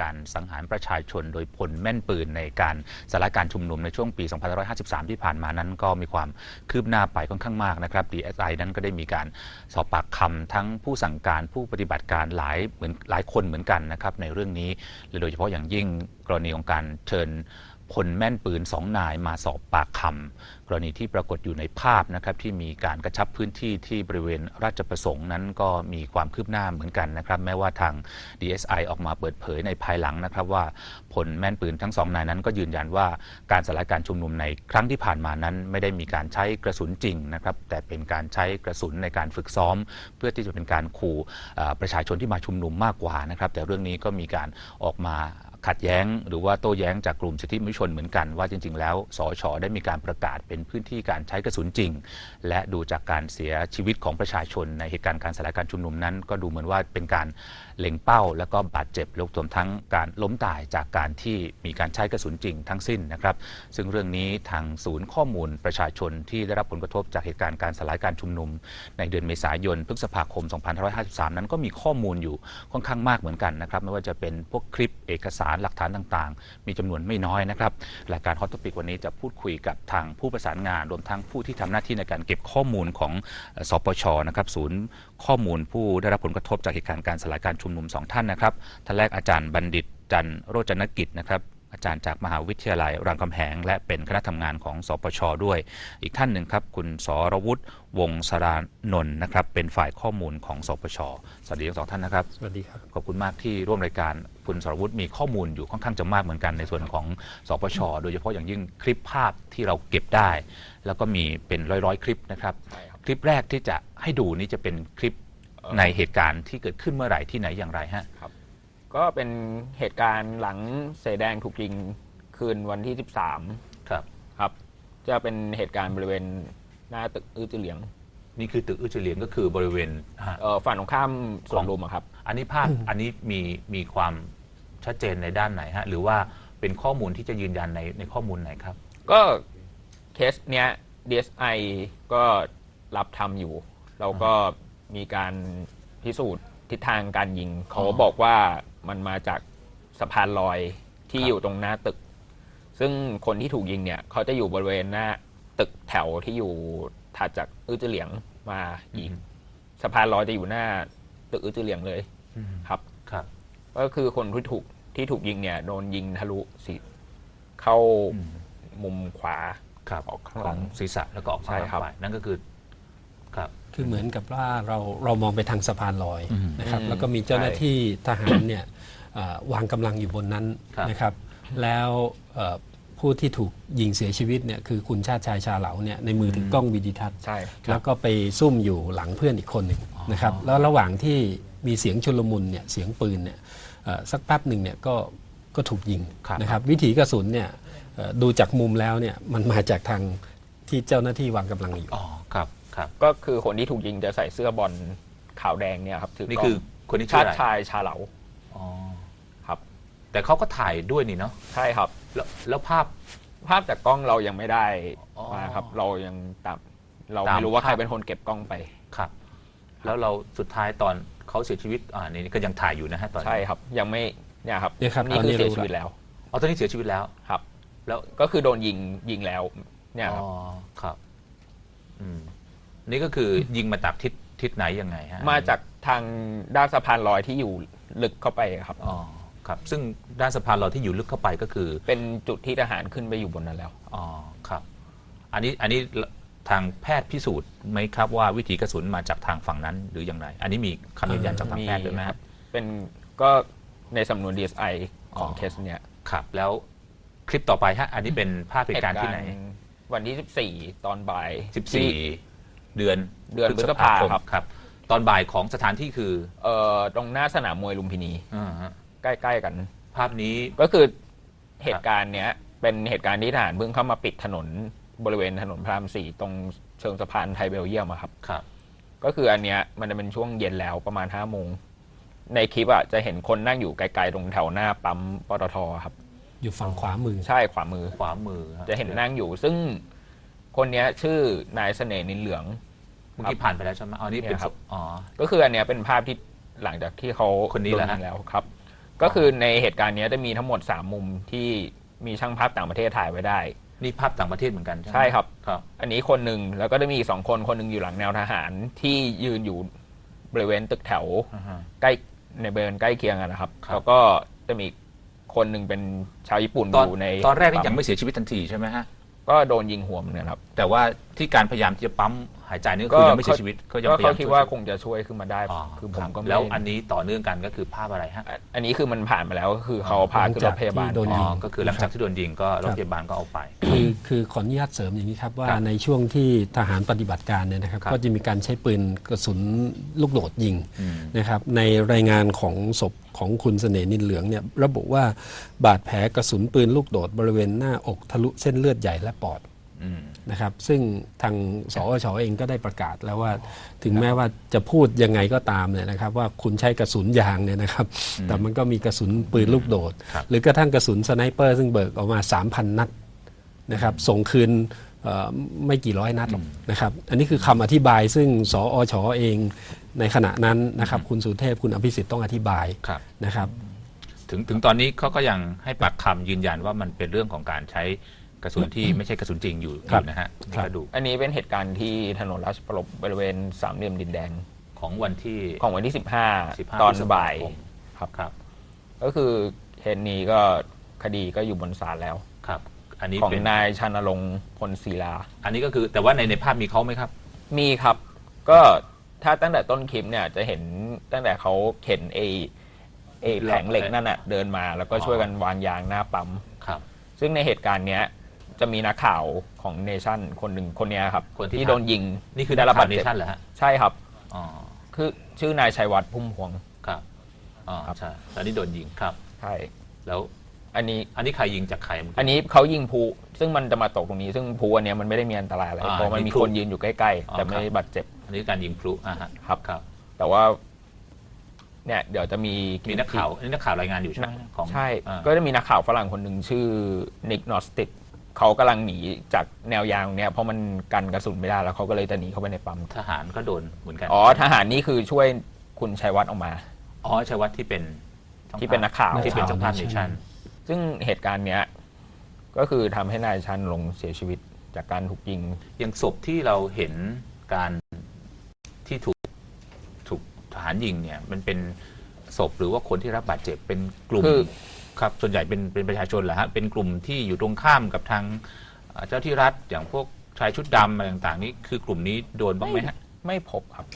การสังหารประชาชน โดยพลแม่นปืนในการสลายการชุมนุมในช่วงปี 2553 ที่ผ่านมานั้น ก็มีความคืบหน้าไปค่อนข้างมากนะครับ DSI นั้นก็ได้มีการสอบปากคำทั้งผู้สั่งการผู้ปฏิบัติการหลายเหมือนหลายคนเหมือนกันนะครับในเรื่องนี้และโดยเฉพาะอย่างยิ่งกรณีของการเชิญ พลแม่นปืนสองนายมาสอบปากคำกรณีที่ปรากฏอยู่ในภาพนะครับที่มีการกระชับพื้นที่ที่บริเวณราชประสงค์นั้นก็มีความคืบหน้าเหมือนกันนะครับ แม้ว่าทาง DSI ออกมาเปิดเผยในภายหลังนะครับ ว่าพลแม่นปืนทั้งสองนายนั้น ก็ยืนยันว่าการสลายการชุมนุมในครั้งที่ผ่านมานั้น ไม่ได้มีการใช้กระสุนจริงนะครับ แต่เป็นการใช้กระสุนในการฝึกซ้อม เพื่อที่จะเป็นการขู่ประชาชนที่มาชุมนุมมากกว่านะครับ แต่เรื่องนี้ก็มีการออกมา ขัดแย้งหรือว่าโต้แย้งจากกลุ่มสิทธิมนุษยชนเหมือนกันว่าจริง ๆ แล้วสอชอได้มีการประกาศเป็นพื้นที่การใช้กระสุนจริง และดูจากการเสียชีวิตของประชาชนในเหตุการณ์การสลายการชุมนุมนั้น ก็ดูเหมือนว่าเป็นการเล็งเป้า แล้วก็บาดเจ็บรวมทั้งการล้มตายจากการที่มีการใช้กระสุนจริงทั้งสิ้นนะครับ ซึ่งเรื่องนี้ทางศูนย์ข้อมูลประชาชนที่ได้รับผลกระทบจากเหตุการณ์การสลายการชุมนุม ในเดือนเมษายนพฤษภาคม 2553 นั้นก็มีข้อมูลอยู่ค่อนข้างมากเหมือนกันนะครับไม่ว่าจะเป็นพวกคลิปเอกสารหลักฐานต่างๆ มีจำนวนไม่น้อยนะครับรายการฮอต t ปิกวันนี้จะพูดคุยกับทางผู้ประสานงานรวมทั้งผู้ที่ทำหน้าที่ในการเก็บข้อมูลของเอ่อสปชนะครับศูนย์ข้อมูลผู้ได้รับผลกระทบจากเหตุการณ์การสลายการชุมนุมสองท่านนะครับท่านแรกอาจารย์บัณฑิตจันทร์โรจนกิจนะครับอาจารย์จากมหาวิทยาลัยรามคำแหง และเป็นคณะทำงานของสปชด้วย อีกท่านหนึ่งครับ คุณสรวุฒิวงศ์สรานนท์นะครับ เป็นฝ่ายข้อมูลของสปชสวัสดีทั้งสองท่านนะครับ สวัสดีครับ ขอบคุณมากที่ร่วมรายการคุณสรวุฒิมีข้อมูลอยู่ค่อนข้างจะมากเหมือนกันในส่วนของสปชโดยเฉพาะอย่างยิ่งคลิปภาพที่เราเก็บได้ แล้วก็มีเป็นร้อยๆ คลิปนะครับใช่ครับคลิปแรกที่จะให้ดูนี่จะเป็นคลิป ในเหตุการณ์ที่เกิดขึ้นเมื่อไหร่ที่ไหนอย่างไรฮะก็เป็นเหตุการณ์หลังเสอแดงถูกยิงคืนวันที่ 13 ครับ ครับ จะเป็นเหตุการณ์บริเวณหน้าตึกอื้อจือเหลียง นี่คือตึกอื้อเฉลียงก็คือบริเวณฮะเอ่อฝั่งตรงข้ามสวนลุมอะครับ อันนี้ภาพอันนี้มีมีความชัดเจนในด้านไหนฮะ หรือว่าเป็นข้อมูลที่จะยืนยันในในข้อมูลไหนครับ ก็เคสเนี้ย DSI ก็รับทำอยู่ เราก็ มีการพิสูจน์ทิศทางการยิง เขาอ๋อบอกว่ามันมาจากสะพานลอยที่ครับอยู่ตรงหน้าตึก ซึ่งคนที่ถูกยิงเนี่ย เขาจะอยู่บริเวณหน้าตึกแถวที่อยู่ถัดจากอื้อจือเหลียงมาอีกสะพานลอยจะอยู่หน้าตึกอื้อจือเหลียงเลยอืมครับ ครับ ก็คือคนที่ถูกที่ถูกยิงเนี่ยโดนยิงทะลุสิเข้าอืมมุมขวาครับออกข้างขหลัองงศีรษะแล้วก็ออกข้างหลังใช่ครับไปนั่นก็คือ ครับ คือเหมือนกับว่าเราเรามองไปทางสะพานลอยอืมนะครับอืมแล้วก็มีเจ้าหน้าที่ทหารเนี่ยเอ่อวางกำลังอยู่บนนั้นครับนะครับ แล้วเอ่อผู้ที่ถูกยิงเสียชีวิตเนี่ยคือคุณชาติชายชาเหลาเนี่ยในมือถือกล้องวิดิทัศน์ใช่แล้วก็ไปซุ่มอยู่หลังเพื่อนอีกคนหนึ่งนะครับแล้วระหว่างที่มีเสียงชุลมุนเนี่ยเสียงปืนเนี่ยเอ่อสักแป๊บหนึ่งเนี่ยก็ก็ถูกยิงครับนะครับ วิถีกระสุนเนี่ยเอ่อดูจากมุมแล้วเนี่ยมันมาจากทางที่เจ้าหน้าที่วางกำลังอยู่อ๋อ ครับครับ ก็คือคนที่ถูกยิงจะใส่เสื้อบอลขาวแดงเนี่ยครับถือนี่กล้งคือคนที่ชื่อชาอะติไรชายชาเหลาอ๋อครับ แต่เขาก็ถ่ายด้วยนี่เนาะใช่ครับ แล้วแล้วภาพ ภาพจากกล้องเรายังไม่ได้อ๋อมาครับ เรายังตามเราตามไม่รู้ว่าใครภาพ เป็นคนเก็บกล้องไป ครับ แล้วเราสุดท้ายตอนเขาเสียชีวิตอ่านี่ก็ยังถ่ายอยู่นะฮะตอนนี้ใช่ครับ ยังไม่เนี่ยครับเนี่ยครับนี่ตอนนี้คือเสียรู้ชีวิตละแล้วอ๋อตอนนี้เสียชีวิตแล้วครับ แล้วก็คือโดนยิงยิงแล้วเนี่ยครับ อ๋อครับ อืม นี่ก็คือยิงมาจากทิศทิศไหนยังไงฮะมาจากทางด้านสะพานลอยที่อยู่ลึกเข้าไปครับ อ๋อครับ ซึ่งด้านสะพานเราที่อยู่ลึกเข้าไปก็คือเป็นจุดที่ทหารขึ้นไปอยู่บนนั้นแล้ว อ๋อครับ อันนี้อันนี้ทางแพทย์พิสูจน์ไหมครับว่าวิถีกระสุนมาจากทางฝั่งนั้นหรืออย่างไร อันนี้มีคำยืนยันจากทางแพทย์ด้วยไหมครับ เป็นก็ในสำนวน DSI ของอ๋อเคสเนี่ยครับแล้วคลิปต่อไปฮะอันนี้เป็นภาพเหตุการณ์ที่ไหน วันที่ 14 ตอนบ่ายที่14 เดือนเดือนพฤษภาครับครับ ตอนบ่ายของสถานที่คือเอ่อตรงหน้าสนามมวยลุมพินี อ่าฮะใกล้ๆกัน ภาพนี้ ก็คือเหตุการณ์เนี้ยเป็นเหตุการณ์ที่ทหารเพิ่งเข้ามาปิดถนนบริเวณถนนพระรามสี่ตรงเชิงสะพานไทยเบลเยียมอะครับ ครับ ก็คืออันเนี้ยมันจะเป็นช่วงเย็นแล้วประมาณ5้าโมง ในคลิปอะจะเห็นคนนั่งอยู่ไกลๆตรงแถวหน้าปั๊มปตทครับ อยู่ฝั่งขวามือ ใช่ขวามือ ขวามือครับจะเห็นนั่งอยู่ซึ่ง คนเนี้ยชื่อนายเสน่ห์นินเหลือง เมื่อกี้ผ่านไปแล้วใช่ไหมอ๋อนี่เป็นเนี่ยครับ อ๋อ ก็คืออันเนี้ยเป็นภาพที่หลังจากที่เขาคนนี้เหรอฮะโดยิงแล้วครับ ก็คือในเหตุการณ์เนี้ยจะมีทั้งหมด 3 มุมที่มีช่างภาพต่างประเทศถ่ายไว้ได้ นี่ภาพต่างประเทศเหมือนกันใช่ไหมใช่ครับ ครับ อันนี้คนหนึ่งแล้วก็จะมีอีกสองคนคนหนึ่งอยู่หลังแนวทหารที่ยืนอยู่บริเวณตึกแถว อ่าฮะ ใกล้ในบริเวณใกล้เคียงกันนะครับครับ แล้วก็จะมีคนหนึ่งเป็นชาวญี่ปุ่นตอนอยู่ในตอนแรกนี่ปั๊ยังไม่เสียชีวิตทันทีใช่ไหมฮะ ก็โดนยิงหัวเหมือนกันครับแต่ว่าที่การพยายามที่จะปั๊มหายใจนี่ก็คือยังไม่เสียชีวิตก็ยังก็พยายาเขามคิดว่าช่ยคงจะช่วยขึ้นมาได้ อ๋อคือผรัมบก็ไม่แล้วอันนี้ต่อเนื่องกันก็คือภาพอะไรฮะอันอันนี้คือมันผ่านมาแล้วก็คือเขาพาขึ้นรถพยาบาล หลังจากที่โดน อ๋ยิองก็คือหลังจากที่โดนยิงก็รถครับพยาบาลก็เอาไป คือคือขออนุญาตเสริมอย่างนี้ครับว่าครับในช่วงที่ทหารปฏิบัติการเนี่ยนะครับ ครับก็จะมีการใช้ปืนกระสุนลูกโดดยิงอืม นะครับ ในรายงานของศพของคุณเสน่ห์นินเหลืองเนี่ยระบุว่าบาดแผลกระสุนปืนลูกโดดบริเวณหน้าอกทะลุเส้นเลือดใหญ่และปอดอืม นะครับซึ่งทางสอชเองก็ได้ประกาศแล้วว่าถึงแม้ว่าจะพูดยังไงก็ตามเนี่ยนะครับว่าคุณใช้กระสุนยางเนี่ยนะครับแต่มันก็มีกระสุนปืนลูกโดดครับหรือกระทั่งกระสุนสไนเปอร์ซึ่งเบิกออกมา 3,000 นัดนะครับส่งคืนเอ่อไม่กี่ร้อยนัดหรอกนะครับอันนี้คือคำอธิบายซึ่งสอชเองในขณะนั้นนะครับคุณสุเทพคุณอภิสิทธิ์ต้องอธิบายครับนะครับถึงถึงตอนนี้เขาก็ยังให้ปากคำยืนยันว่ามันเป็นเรื่องของการใช้ กระสุนที่ไม่ใช่กระสุนจริงอยู่อครับยู่นะฮะนี่ครับก็ดูอันนี้เป็นเหตุการณ์ที่ถนนราชประลบบริเวณสามเหลี่ยมดินแดงของวันที่ของวันที่ 15 15ตอนพฤษภบ่ายคมครับครับ ก็คือเคสนี้ก็คดีก็อยู่บนศาลแล้วครับ อันนี้ของเป็นนายชานรงค์พลศิลา อันนี้ก็คือแต่ว่าในในภาพมีเขาไหมครับ มีครับ ก็ถ้าตั้งแต่ต้นคลิปเนี่ยจะเห็นตั้งแต่เขาเข็นเอเอแผงเหล็กนั่นน่ะเดินมาแล้วก็อ๋อช่วยกันวางยางหน้าปั๊มครับ ซึ่งในเหตุการณ์เนี้ย จะมีนักข่าวของเนชั่นคนหนึ่งคนเนี้ยครับคนที่ที่โดนยิงนี่คือได้ได้รัรับบบับาตดรเนเจ็บชั่นเหรอฮะใช่ครับ อ๋อคือชื่อนายชัยวัฒน์พุ่มพวง ครับอ๋อครับ ใช่ตอนนี้โดนยิงครับ ใช่แล้วอันนี้ อันนี้ใครยิงจากใครเมื่กี้ อันนี้เขายิงพลุซึ่งมันจะมาตกตรงนี้ ซึ่งพลุอันเนี้ยมันไม่ได้มีอันตรายอะไรอ่าเพราะมันยิมีงพลุคนยืนอยู่ใกล้ๆอ๋อแต่ไม่ครับบาดเจ็บ อันนี้การยิงพลุอ่าฮะครับ ครับ แต่ว่า เนี่ย เดี๋ยวจะมีมีนักข่าวอันนี้นักข่าวรายงานอยู่ใช่ไหมของใช่ อ่าก็จะมีนักข่าวฝรั่งคนหนึ่งชื่อนิกนอสติก เขากำลังหนีจากแนวยางเนี่ยเพราะมันกันกระสุนไม่ได้แล้วเขาก็เลยจะหนีเข้าไปในปั๊มทหารก็โดนเหมือนกันอ๋อทหารนี่คือช่วยคุณชัยวัฒน์ออกมา อ๋อชัยวัฒน์ที่เป็นช่องที่เป็นนักข่าว ที่เป็นช่องภาพนักเนข่าวชั่นซึ่งเหตุการณ์เนี้ยก็คือทำให้นายชันลงเสียชีวิตจากการถูกยิง อย่างศพที่เราเห็นการที่ถูกถูกทหารยิงเนี่ย มันเป็นศพหรือว่าคนที่รับบาดเจ็บเป็นกลุ่มคือ ครับส่วนใหญ่เป็นเป็นประชาชนเหรอฮะเป็นกลุ่มที่อยู่ตรงข้ามกับทางเอ่อเจ้าที่รัฐอย่างพวกชายชุดดำอะไรต่างๆ นี่คือกลุ่มนี้โดนบ้างไหมฮะไม่พบครับ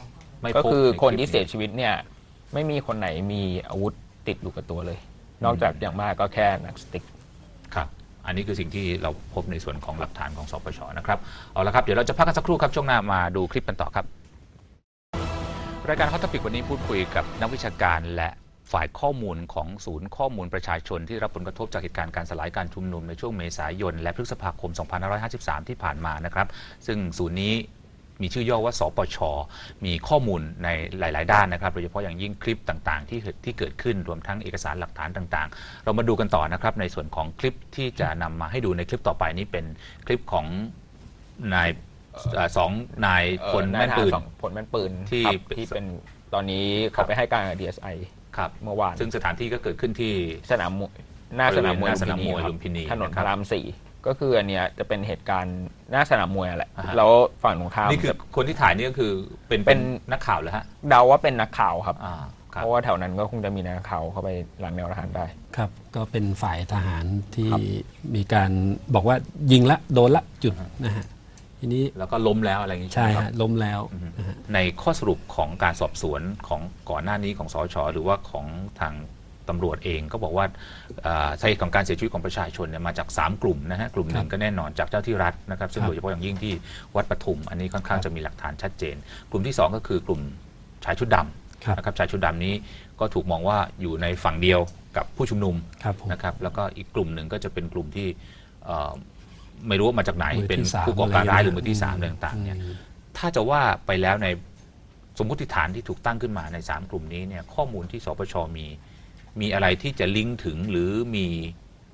ไม่ก็พบคือใคนที่ลิปเสียชีวิตเนี่ย ไม่มีคนไหนมีอาวุธติดอยู่กับตัวเลย นอกจากอย่างมากก็แค่หนังสติ๊กครับ อันนี้คือสิ่งที่เราพบในส่วนของหลักฐานของสปชนะครับเอาละครับเดี๋ยวเราจะพักกันสักครู่ครับช่วงหน้ามาดูคลิปกันต่อครับ รายการฮอตปิกวันนี้พูดคุยกับนักวิชาการและ ฝ่ายข้อมูลของศูนย์ข้อมูลประชาชนที่รับผลกระทบจากเหตุการณ์การสลายการชุมนุมในช่วงเมษายน และพฤษภาคม 2553 ที่ผ่านมานะครับ ซึ่งศูนย์นี้มีชื่อย่อว่า สปช มีข้อมูลในหลาย ๆ ด้านนะครับ โดยเฉพาะอย่างยิ่งคลิปต่าง ๆ ที่เกิดที่เกิดขึ้น รวมทั้งเอกสารหลักฐานต่าง ๆ เรามาดูกันต่อนะครับ ในส่วนของคลิปที่จะนำมาให้ดูในคลิปต่อไปนี้เป็นคลิปของนายเอ่อสองนายพลแม่นปืนสองผลแม่นปืนที่ครับที่เป็นตอนนี้เขาไปให้การกับ DSI ครับเมื่อวานซึ่งสถานที่ก็เกิดขึ้นที่สนามมวยหน้าสนามมวยบริเวณหน้าสนามมวยครับลุมพินีถนนนะคพรับระรามสี่ก็คืออันเนี้ยจะเป็นเหตุการณ์หน้าสนามมวยแหละอ่าฮะแล้วฝั่งตรงข้ามนี่คือคนที่ถ่ายนี่ก็คือเป็นเป็เป็นนนักข่าวเหรอฮะเดาว่าเป็นนักข่าวครับอ่าครับเพราะว่าแถวนั้นก็คงจะมีนักข่าวเข้าไปหลังแนวทหารได้ครับ ก็เป็นฝ่ายทหารที่ครับมีการบอกว่ายิงละโดนละจุดนะฮะ ทีนี้แล้วก็ล้มแล้วอะไรอย่างนี้ใช่ไหมคฮะรับล้มแล้วอืมนะฮะในข้อสรุปของการสอบสวนของก่อนหน้านี้ของสชหรือว่าของทางตำรวจเองก็บอกว่าเอ่อสาเหตุของการเสียชีวิตของประชาชนเนี่ยมาจาก 3 กลุ่มนะฮะกลุ่มหนึ่งก็แน่นอนจากเจ้าที่รัฐนะครับ ซึ่งครับโดยเฉพาะอย่างยิ่งที่วัดปทุม อันนี้ค่อนข้างจะมีหลักฐานชัดเจน กลุ่มที่2ก็คือกลุ่มชายชุดดครับำนะครับชายชุดดำนี้ก็ถูกมองว่าอยู่ในฝั่งเดียวกับผู้ชุมนุม ครับผม นะครับแล้วก็อีกกลุ่มหนึ่งก็จะเป็นกลุ่มที่เอ่อ ไม่รู้ว่ามาจากไหนมือที่เป็นสามผู้ก่อการร้ายหรือมือที่อะไรสามเงี้ยต่างๆเนี่ย อืม ถ้าจะว่าไปแล้วในสมมติฐานที่ถูกตั้งขึ้นมาใน 3 กลุ่มนี้เนี่ยข้อมูลที่สปชมี มีอะไรที่จะลิงก์ถึงหรือมี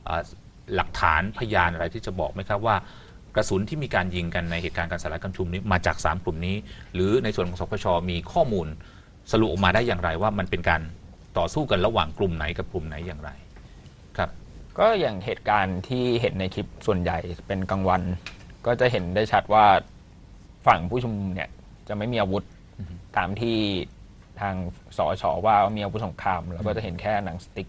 เอ่อหลักฐานพยานอะไรที่จะบอกไหมครับว่ากระสุนที่มีการยิงกันในเหตุการณ์การสลายการชุมนุมนี้มาจาก 3 กลุ่มนี้ หรือในส่วนของสปชมีข้อมูลสรุปออกมาได้อย่างไรว่ามันเป็นการต่อสู้กันระหว่างกลุ่มไหนกับกลุ่มไหนอย่างไรครับ ก็อย่างเหตุการณ์ที่เห็นในคลิปส่วนใหญ่เป็นกลางวัน ก็จะเห็นได้ชัดว่าฝั่งผู้ชุมนุมเนี่ยจะไม่มีอาวุธตามที่ทางสอชว่ามีอาวุธสงคราม แล้วก็จะเห็นแค่หนังสติ๊ก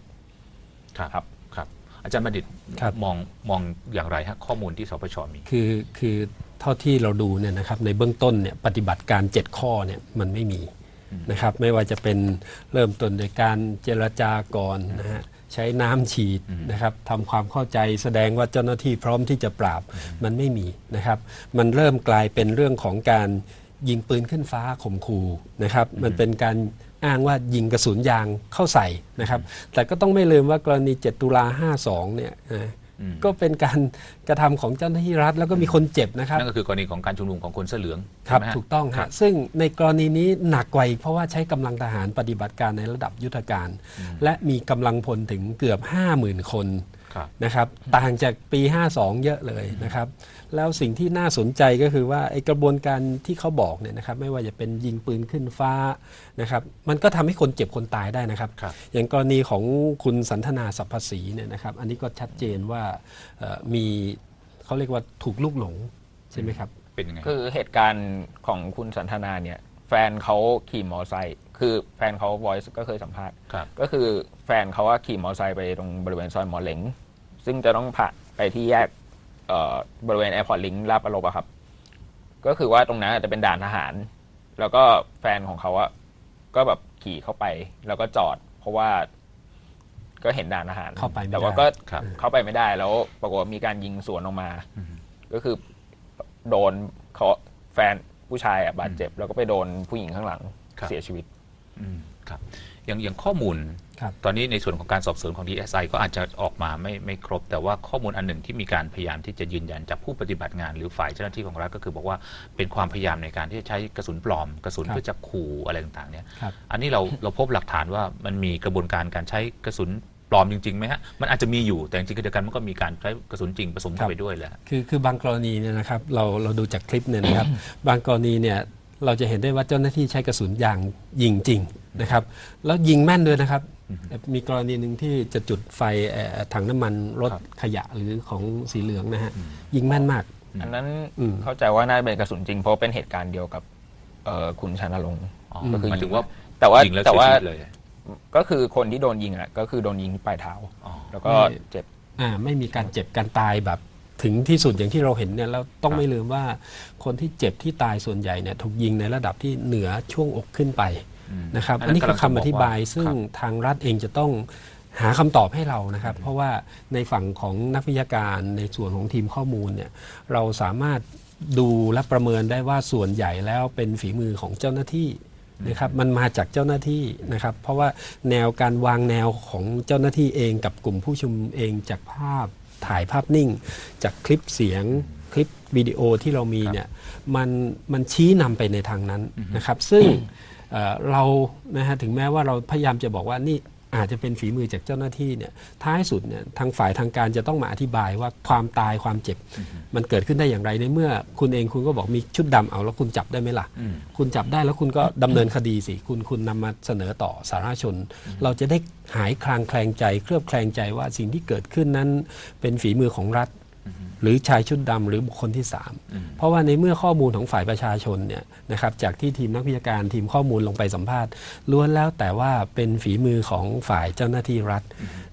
ครับครับครับอาจารย์บัณฑิตครับมองมองอย่างไรฮะข้อมูลที่สปชมีคือคือเท่าที่เราดูเนี่ยนะครับในเบื้องต้นเนี่ยปฏิบัติการ 7 ข้อเนี่ยมันไม่มีนะครับไม่ว่าจะเป็นเริ่มต้นโดยการเจรจาก่อนนะฮะ ใช้น้ำฉีดนะครับทำความเข้าใจแสดงว่าเจ้าหน้าที่พร้อมที่จะปราบมันไม่มีนะครับ มันเริ่มกลายเป็นเรื่องของการยิงปืนขึ้นฟ้าข่มขู่นะครับมันเป็นการอ้างว่ายิงกระสุนยางเข้าใส่นะครับ แต่ก็ต้องไม่ลืมว่ากรณี 7 ตุลา 52 เนี่ยนะอืม ก็เป็นการกระทำของเจ้าหน้าที่รัฐ แล้วก็มีคนเจ็บนะครับนั่นก็คือกรณีของการชุมนุมของคนเสื้อเหลืองครับใช่ไหมฮะถูกต้องครัฮะบซึ่งในกรณีนี้หนักกว่าอีกเพราะว่าใช้กำลังทหารปฏิบัติการในระดับยุทธการ และมีกำลังพลถึงเกือบ 50,000 คนครับ นะครับต่างจากปี 52 เยอะเลยนะครับแล้วสิ่งที่น่าสนใจก็คือว่าไอ้กระบวนการที่เขาบอกเนี่ยนะครับไม่ว่าจะเป็นยิงปืนขึ้นฟ้านะครับมันก็ทำให้คนเจ็บคนตายได้นะครับครับอย่างกรณีของคุณสันทนาสัพพศรีเนี่ยนะครับอันนี้ก็ชัดเจนว่าเอ่อมีเขาเรียกว่าถูกลูกหลงใช่ไหมครับเป็นยังไงคือเหตุการณ์ของคุณสันทนาเนี่ยแฟนเขาขี่มอเตอร์ไซค์คือแฟนเขา voice ก็เคยสัมภาษณ์ครับก็คือแฟนเขาว่าขี่มอเตอร์ไซค์ไปตรงบริเวณซอยหมอเหลง ซึ่งจะต้องผ่านไปที่แยกเอ่อบริเวณแอร์พอร์ตลิงลาดประลบอะครับ ก็คือว่าตรงนั้นจะเป็นด่านทหาร แล้วก็แฟนของเขาอะก็แบบขี่เข้าไป แล้วก็จอด เพราะว่าก็เห็นด่านทหารเข้าไปไม่ได้แต่ว่าก็ครับเข้าไปไม่ได้แล้วปรากฏว่ามีการยิงสวนออกมา ก็คือโดนเขาแฟนผู้ชายอะบาดเจ็บ แล้วก็ไปโดนผู้หญิงข้างหลังครับเสียชีวิตอืมครับอย่างอย่างข้อมูล ครับ ตอนนี้ในส่วนของการสอบสวนของ DSI ก็อาจจะออกมาไม่ไม่ครบ แต่ว่าข้อมูลอันหนึ่งที่มีการพยายามที่จะยืนยันจากผู้ปฏิบัติงานหรือฝ่ายเจ้าหน้าที่ของรัฐก็คือบอกว่าเป็นความพยายามในการที่จะใช้กระสุนปลอม กระสุนครับเพื่อจะขู่อะไรต่างๆเนี่ยครับ อันนี้เราเราพบหลักฐานว่ามันมีกระบวนการการใช้กระสุนปลอมจริงๆไหมฮะมันอาจจะมีอยู่แต่จริงๆเดียวกันมันก็มีการใช้กระสุนจริงผสมเข้าไปด้วยแหละ คือคือบางกรณีเนี่ยนะครับเราเราดูจากคลิปเนี่ยนะครับ บางกรณีเนี่ยเราจะเห็นได้ว่าเจ้าหน้าที่ใช้กระสุนยางยิงจริงนะครับ แล้วยิงแม่นด้วยนะครับ มีกรณีหนึ่งที่จะจุดไฟเอ่อถังน้ำมันรถครับขยะหรือของสีเหลืองนะฮะ ยิงแม่นมาก อันนั้นอืมเข้าใจว่าน่าจะเป็นกระสุนจริงเพราะเป็นเหตุการณ์เดียวกับเอ่อคุณชานรงค์อ๋อก็คือหมายถึงว่าแต่ว่ายิงแล้วแต่เสียว่าชีวิตเลยก็คือคนที่โดนยิงอะก็คือโดนยิงที่ปลายเท้าอ๋อแล้วก็ไม่เจ็บอ่าไม่มีการเจ็บการตายแบบถึงที่สุดอย่างที่เราเห็นเนี่ยแล้วต้องครับไม่ลืมว่าคนที่เจ็บที่ตายส่วนใหญ่เนี่ยถูกยิงในระดับที่เหนือช่วงอกขึ้นไปอืม นะครับ อัอันนนั้นนี้คือกำลังจะคำอธิบายบอกว่าซึ่งครับทางรัฐเองจะต้องหาคำตอบให้เรานะครับ เพราะว่าในฝั่งของนักวิชาการในส่วนของทีมข้อมูลเนี่ยเราสามารถดูและประเมินได้ว่าส่วนใหญ่แล้วเป็นฝีมือของเจ้าหน้าที่นะครับมันมาจากเจ้าหน้าที่นะครับ เพราะว่าแนวการวางแนวของเจ้าหน้าที่เองกับกลุ่มผู้ชุมนุมเองจากภาพถ่ายภาพนิ่ง จากคลิปเสียงคลิปวิดีโอที่เรามีเนี่ยมันมันชี้นำไปในทางนั้นนะครับ ซึ่ง เอ่อเรานะฮะถึงแม้ว่าเราพยายามจะบอกว่านี่อาจจะเป็นฝีมือจากเจ้าหน้าที่เนี่ยท้ายสุดเนี่ยทางฝ่ายทางการจะต้องมาอธิบายว่าความตายความเจ็บ มันเกิดขึ้นได้อย่างไรในเมื่อคุณเองคุณก็บอกมีชุดดำเอาแล้วคุณจับได้ไหมล่ะอืมคุณจับได้แล้วคุณก็ดำเนินคดีสิ คุณคุณนำมาเสนอต่อสาธารณชน เราจะได้หายคลางแคลงใจ เคลือบแคลงใจว่าสิ่งที่เกิดขึ้นนั้นเป็นฝีมือของรัฐ หรือชายชุดดำหรือบุคคลที่สามอืมเพราะว่าในเมื่อข้อมูลของฝ่ายประชาชนเนี่ยนะครับจากที่ทีมนักวิชาการทีมข้อมูลลงไปสัมภาษณ์ล้วนแล้วแต่ว่าเป็นฝีมือของฝ่ายเจ้าหน้าที่รัฐ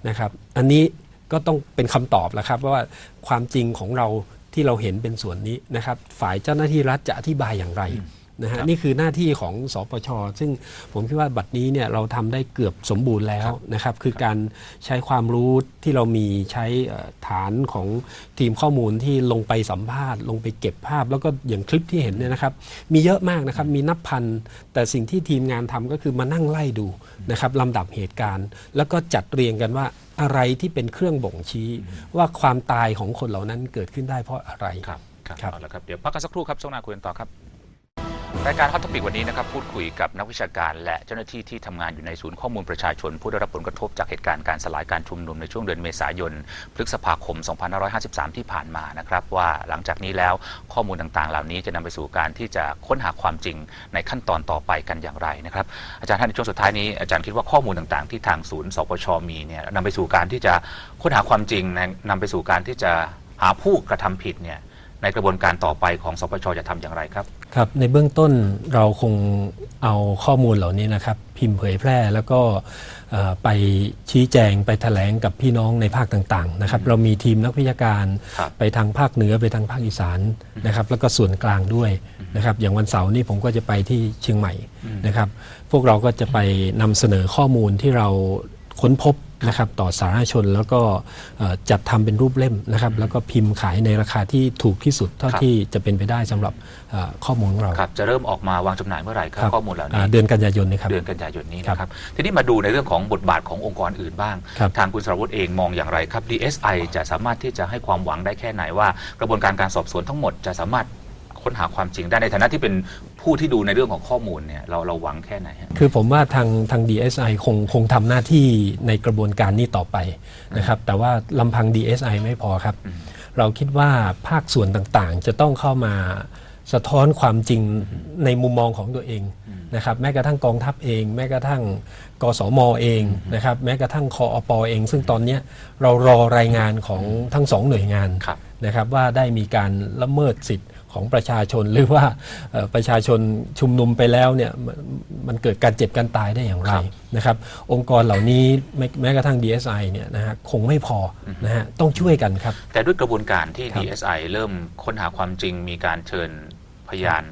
นะครับอันนี้ก็ต้องเป็นคำตอบแล้วครับว่าความจริงของเราที่เราเห็นเป็นส่วนนี้นะครับฝ่ายเจ้าหน้าที่รัฐจะอธิบายอย่างไร นะฮะครับนี่คือหน้าที่ของสปช ซึ่งผมคิดว่าบัดนี้เนี่ยเราทำได้เกือบสมบูรณ์แล้วนะครับ คือการใช้ความรู้ที่เรามีใช้เอ่อฐานของทีมข้อมูลที่ลงไปสัมภาษณ์ ลงไปเก็บภาพ แล้วก็อย่างคลิปที่เห็นเนี่ยนะครับ มีเยอะมากนะครับ มีนับพัน แต่สิ่งที่ทีมงานทำก็คือมานั่งไล่ดูนะครับลำดับเหตุการณ์ แล้วก็จัดเรียงกันว่าอะไรที่เป็นเครื่องบ่งชี้ ว่าความตายของคนเหล่านั้นเกิดขึ้นได้เพราะอะไรครับครับครับเอาละครับ เดี๋ยวพักกันสักครู่ครับช่วงหน้าคุยกันต่อครับ รายการฮอต o ปิกวันนี้นะครับพูดคุยกับนักวิชาการและเจ้าหน้าที่ที่ทำงานอยู่ในศูนย์ข้อมูลประชาชน ผู้ได้รับผลกระทบจากเหตุการณ์การสลายการชุมนุมในช่วงเดือนเมษายน พฤษภาคม 2553 ที่ผ่านมานะครับว่าหลังจากนี้แล้วข้อมูลต่างๆ เหล่านี้จะนำไปสู่การที่จะค้นหาความจริงในขั้นตอนต่อไปกันอย่างไรนะครับอาจารย์ท่านในช่วงสุดท้ายนี้อาจารย์คิดว่าข้อมูลต่างๆ ที่ทางศูนย์สปชมีเนี่ยนำไปสู่การที่จะค้นหาความจริงนำไปสู่การที่จะหาผู้กระทำผิดเนี่ย ในกระบวนการต่อไปของสปชจะทำอย่างไรครับครับ ในเบื้องต้นเราคงเอาข้อมูลเหล่านี้นะครับ พิมพ์เผยแพร่แล้วก็เอ่อไปชี้แจงไปแถลงกับพี่น้องในภาคต่างๆนะครับเรามีทีมนักวิชาการครับไปทางภาคเหนือไปทางภาคอีสานนะครับ แล้วก็ส่วนกลางด้วยนะครับ อย่างวันเสาร์นี้ผมก็จะไปที่เชียงใหม่นะครับ พวกเราก็จะไปนำเสนอข้อมูลที่เราค้นพบ นะครับต่อสาธารณชนแล้วก็เอ่อจัดทำเป็นรูปเล่มนะครับแล้วก็พิมพ์ขายในราคาที่ถูกที่สุดเท่าครับที่จะเป็นไปได้สำหรับเอ่อข้อมูลของเราครับจะเริ่มออกมาวางจำหน่ายเมื่อไหร่ครับข้อมูลเหล่านี้อ่าเดือนกันยายนนี้ครับเดือนกันยายนนี้ครับนะครับทีนี้มาดูในเรื่องของบทบาทขององค์กรอื่นบ้างครับทางคุณสรวุฒิเองมองอย่างไรครับ DSI จะสามารถที่จะให้ความหวังได้แค่ไหนว่ากระบวนการการสอบสวนทั้งหมดจะสามารถ ค้นหาความจริงได้ในฐานะที่เป็นผู้ที่ดูในเรื่องของข้อมูลเนี่ยเราเราหวังแค่ไหนฮะ คือผมว่าทางทาง DSI คงคงทำหน้าที่ในกระบวนการนี้ต่อไปนะครับ แต่ว่าลำพัง DSI ไม่พอครับ เราคิดว่าภาคส่วนต่างๆ จะต้องเข้ามาสะท้อนความจริงในมุมมองของตัวเองนะครับแม้กระทั่งกองทัพเอง แม้กระทั่งกสมเองนะครับแม้กระทั่งคออปเอง ซึ่งตอนเนี้ยเรารอรายงานของทั้งสองหน่วยงานครับนะครับว่าได้มีการละเมิดสิทธิ์ ของประชาชนหรือว่าเอ่อประชาชนชุมนุมไปแล้วเนี่ยมันมันเกิดการเจ็บการตายได้อย่างไรครับนะครับ องค์กรเหล่านี้แม้แม้กระทั่ง DSI เนี่ยนะฮะคงไม่พอนะฮะต้องช่วยกันครับ แต่ด้วยกระบวนการที่ครับ DSI เริ่มค้นหาความจริงมีการเชิญพยาน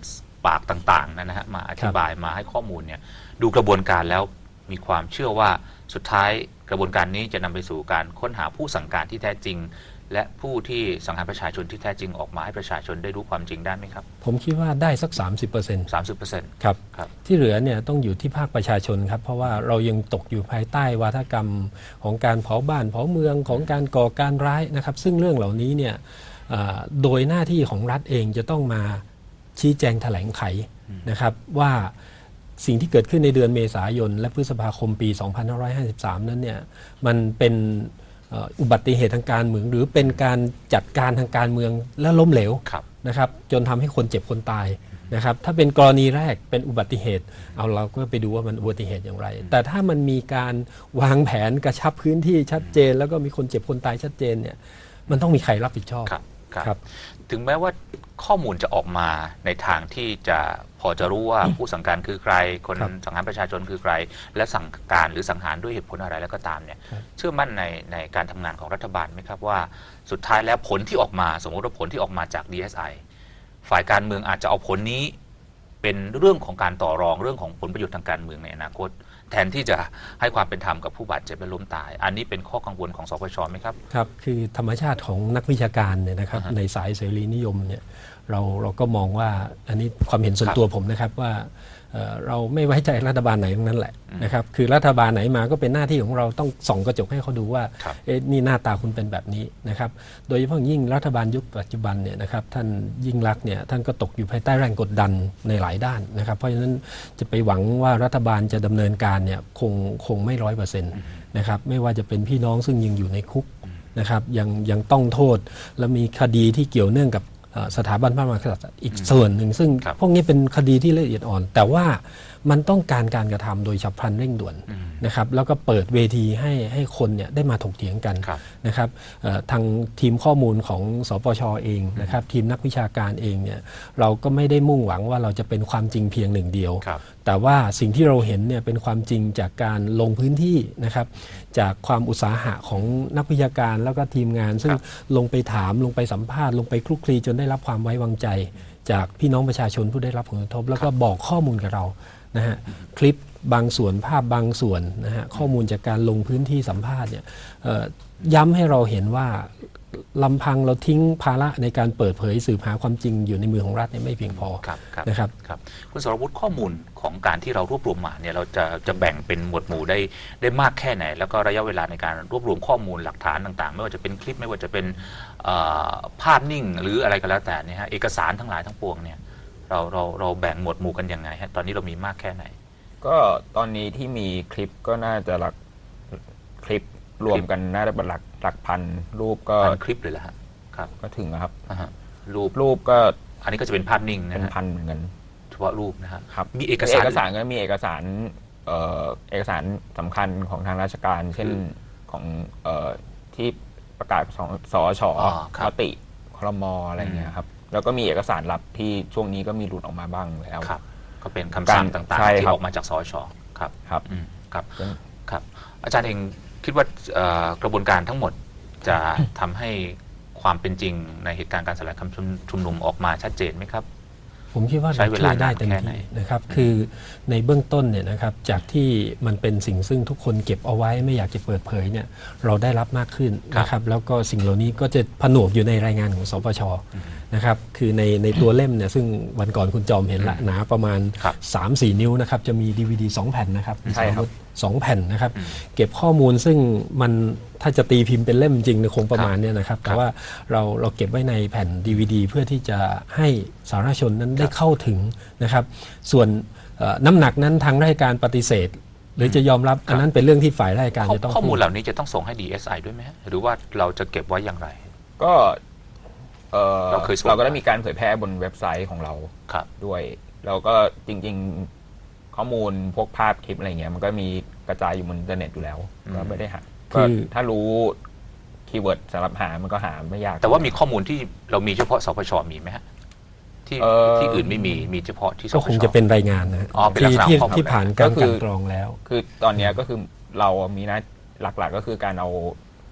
ปากต่างๆนะฮะมาอธิบายมาให้ข้อมูลเนี่ยดูกระบวนการแล้วมีความเชื่อว่าสุดท้ายกระบวนการนี้จะนำไปสู่การค้นหาผู้สั่งการที่แท้จริง และผู้ที่สังหารประชาชนที่แท้จริงออกมาให้ประชาชนได้รู้ความจริงได้ไหมครับ ผมคิดว่าได้สัก 30% 30%ครับครับ ที่เหลือเนี่ยต้องอยู่ที่ภาคประชาชนครับ เพราะว่าเรายังตกอยู่ภายใต้วาทกรรมของการเผาบ้านเผาเมืองของการก่อการร้ายนะครับ ซึ่งเรื่องเหล่านี้เนี่ยเอ่อโดยหน้าที่ของรัฐเองจะต้องมาชี้แจงแถลงไขนะครับว่าสิ่งที่เกิดขึ้นในเดือนเมษายน และพฤษภาคมปี 2553 นั้นเนี่ยมันเป็นเอ่ออุบัติเหตุทางการเมือง หรือเป็นการจัดการทางการเมืองและล้มเหลวครับนะครับจนทำให้คนเจ็บคนตายนะครับถ้าเป็นกรณีแรกเป็นอุบัติเหตุ เอาเราก็ไปดูว่ามันอุบัติเหตุอย่างไร แต่ถ้ามันมีการวางแผนกระชับพื้นที่ชัดเจน แล้วก็มีคนเจ็บคนตายชัดเจนเนี่ยมันต้องมีใครรับผิดชอบครับครับครับ ถึงแม้ว่าข้อมูลจะออกมาในทางที่จะพอจะรู้ว่าผู้สั่งการคือใคร คนครับสังหารประชาชนคือใคร และสั่งการหรือสังหารด้วยเหตุผลอะไรแล้วก็ตามเนี่ยครับ เชื่อมั่นในในการทำงานของรัฐบาลไหมครับว่า สุดท้ายแล้วผลที่ออกมา สมมติว่าผลที่ออกมาจาก DSI ฝ่ายการเมืองอาจจะเอาผลนี้ เป็นเรื่องของการต่อรองเรื่องของผลประโยชน์ทางการเมืองในอนาคต แทนที่จะให้ความเป็นธรรมกับผู้บาดเจ็บและล้มตาย อันนี้เป็นข้อกังวลของสปชไหมครับ ครับ คือธรรมชาติของนักวิชาการเนี่ยนะครับอ่าฮะในสายเสรีนิยมเนี่ยเราเราก็มองว่าอันนี้ความเห็นส่วนครับตัวผมนะครับว่า เอ่อเราไม่ไว้ใจรัฐบาลไหนทั้งนั้นแหละอืมนะครับคือรัฐบาลไหนมาก็เป็นหน้าที่ของเราต้องส่องกระจกให้เขาดูว่าครับเอ๊ะนี่หน้าตาคุณเป็นแบบนี้นะครับโดยเฉพาะอย่างยิ่งรัฐบาลยุคปัจจุบันเนี่ยนะครับท่านยิ่งรักษณ์เนี่ยท่านก็ตกอยู่ภายใต้แรงกดดันในหลายด้านนะครับเพราะฉะนั้นจะไปหวังว่ารัฐบาลจะดำเนินการเนี่ยคงคงไม่ร้อยเปอร์เซ็นต์นะครับไม่ว่าจะเป็นพี่น้องซึ่งยังอยู่ในคุกนะครับยังยังต้องโทษและมีคดีที่เกี่ยวเนื่องกับเอ่อ สถาบันพระมหากษัตริย์อีกส่วนหนึ่งซึ่งครับพวกนี้เป็นคดีที่ละเอียดอ่อน แต่ว่ามันต้องการการกระทำโดยฉับพลันเร่งด่วนอืมนะครับแล้วก็เปิดเวทีให้ให้คนเนี่ยได้มาถกเถียงกันครับนะครับเอ่อทางทีมข้อมูลของสปชเองนะครับทีมนักวิชาการเองเนี่ยเราก็ไม่ได้มุ่งหวังว่าเราจะเป็นความจริงเพียงหนึ่งเดียวครับ แต่ว่าสิ่งที่เราเห็นเนี่ยเป็นความจริงจากการลงพื้นที่นะครับ จากความอุตสาหะของนักวิชาการแล้วก็ทีมงาน ซึ่งครับลงไปถามลงไปสัมภาษณ์ลงไปคลุกคลีจนได้รับความไว้วางใจ จากพี่น้องประชาชนผู้ได้รับผลกระทบ แล้วก็บอกข้อมูลกับเรานะฮะคลิปบางส่วนภาพบางส่วนนะฮะข้อมูลจากการลงพื้นที่สัมภาษณ์เนี่ยเอ่อย้ำให้เราเห็นว่า ลำพังเราทิ้งภาระในการเปิดเผยสืบหาความจริงอยู่ในมือของรัฐเนี่ยไม่เพียงพอครับครับนะครับครับคุณสรวุฒิข้อมูลของการที่เรารวบรวมมาเนี่ยเราจะจะแบ่งเป็นหมวดหมู่ได้ได้มากแค่ไหน แล้วก็ระยะเวลาในการรวบรวมข้อมูลหลักฐานต่างๆ ไม่ว่าจะเป็นคลิปไม่ว่าจะเป็นเอ่อภาพนิ่งหรืออะไรก็แล้วแต่เนี่ยฮะเอกสารทั้งหลายทั้งปวงเนี่ยเราเราเราแบ่งหมวดหมู่กันยังไงฮะตอนนี้เรามีมากแค่ไหน ก็ตอนนี้ที่มีคลิปก็น่าจะหลักคลิปรวมกันน่าจะเป็นหลัก หลักพันรูปก็พันคลิปเลยละฮะครับ ก็ถึงนะครับอ่าฮะรูปรูปก็อันนี้ก็จะเป็นภาพนิ่งเป็นะนฮะพันเหมือนกันเฉพาะรูปนะฮะครับมีเอกสาร เอกสารก็มีเอกสารเอ่อเอกสารสำคัญของทางราชการ เช่นคือของเอ่อที่ประกาศของสอชอ๋อครับ มติครมอะไรเงี้ยครับแล้วก็มีเอกสารลับที่ช่วงนี้ก็มีหลุดออกมาบ้างแล้ว ครับ ก็เป็นคำสั่งการต่างใช่ๆ ที่ครับ ออกมาจากสชครับ ครับอืมครับเป็นครับ อาจารย์เอง คิดว่ากระบวนการทั้งหมดจะทำให้ความเป็นจริงในเหตุการณ์การสลายคำชุมนุมออกมาชัดเจนไหมครับ ผมคิดว่าใช้เวลานายได้เต็มไหน ที่นะครับ คือในเบื้องต้นเนี่ยนะครับ จากที่มันเป็นสิ่งซึ่งทุกคนเก็บเอาไว้ไม่อยากจะเปิดเผยเนี่ย เราได้รับมากขึ้นนะครับ แล้วก็สิ่งเหล่านี้ก็จะผนวกอยู่ในรายงานของสปชนะครับ คือในในตัวเล่มเนี่ยซึ่งวันก่อนคุณจอมเห็นละหนาประมาณ ครับ3-4 นิ้วนะครับ จะมี DVD 2 แผ่นนะครับใช่ครับ 2 แผ่นนะครับ เก็บข้อมูลซึ่งมันถ้าจะตีพิมพ์เป็นเล่มจริงเนี่ยคงประมาณเนี่ยนะครับ แต่ว่าเราเราเก็บไว้ในแผ่น DVD เพื่อที่จะให้สาธารณชนนั้นได้เข้าถึงนะครับ ส่วนน้ำหนักนั้นทางราชการปฏิเสธ หรือจะยอมรับอันนั้นเป็นเรื่องที่ฝ่ายรายการจะต้องข้อมูลเหล่านี้จะต้องส่งให้ DSI ด้วยไหมหรือว่าเราจะเก็บไว้อย่างไร ก็เราเเราก็ได้มีการเผยแพร่บนเว็บไซต์ของเราด้วยเราก็จริง ๆ ข้อมูลพวกภาพคลิปอะไรเงี้ยมันก็มีกระจายอยู่บนอินเทอร์เน็ตอยู่แล้วอืมก็ไม่ได้หาคืก็อถ้ารู้คีย์เวิร์ดสำหรับหามันก็หาไม่ยาก แต่ว่ามีข้อมูลที่เรามีเฉพาะสพชมีไหมฮะที่เอ่อที่อื่นไม่มีมีเฉพาะที่สก็พคงชจะเป็นรายงานนะอ๋อเป็นลักที่ษณะที่ข้อมูลที่ผ่านการกลันกรองแล้ว คือตอนเนี้ยก็คือเรามีหน้าหลักๆก็คือการเอา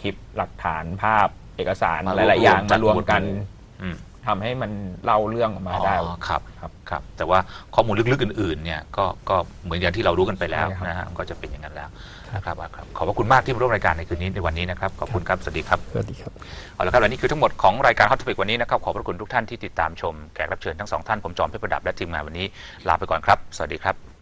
คลิปหลักฐานภาพเอกสารมาหลายๆอย่างจัมาดรวมกันหมวดหมู่อืม ทำให้มันเล่าเรื่องออกมาได้ อ๋อครับครับครับ แต่ว่าข้อมูลลึกๆอื่นๆเนี่ยก็ก็เหมือนอย่างที่เรารู้กันไปแล้วใช่ครับ นะฮะก็จะเป็นอย่างนั้นแล้วครับครับครับขอบพระคุณมากที่มาร่วมรายการในคืนนี้ในวันนี้นะครับขอบคุณครับสวัสดีครับ สวัสดีครับ เอาละครับและนี่คือทั้งหมดของรายการฮอต o ปิกวันนี้นะครับ ขอบพระคุณทุกท่านที่ติดตามชม แขกรับเชิญทั้งสองท่าน ผมจอมเพชรประดับและทีมงานวันนี้ ลาไปก่อนครับ สวัสดีครับ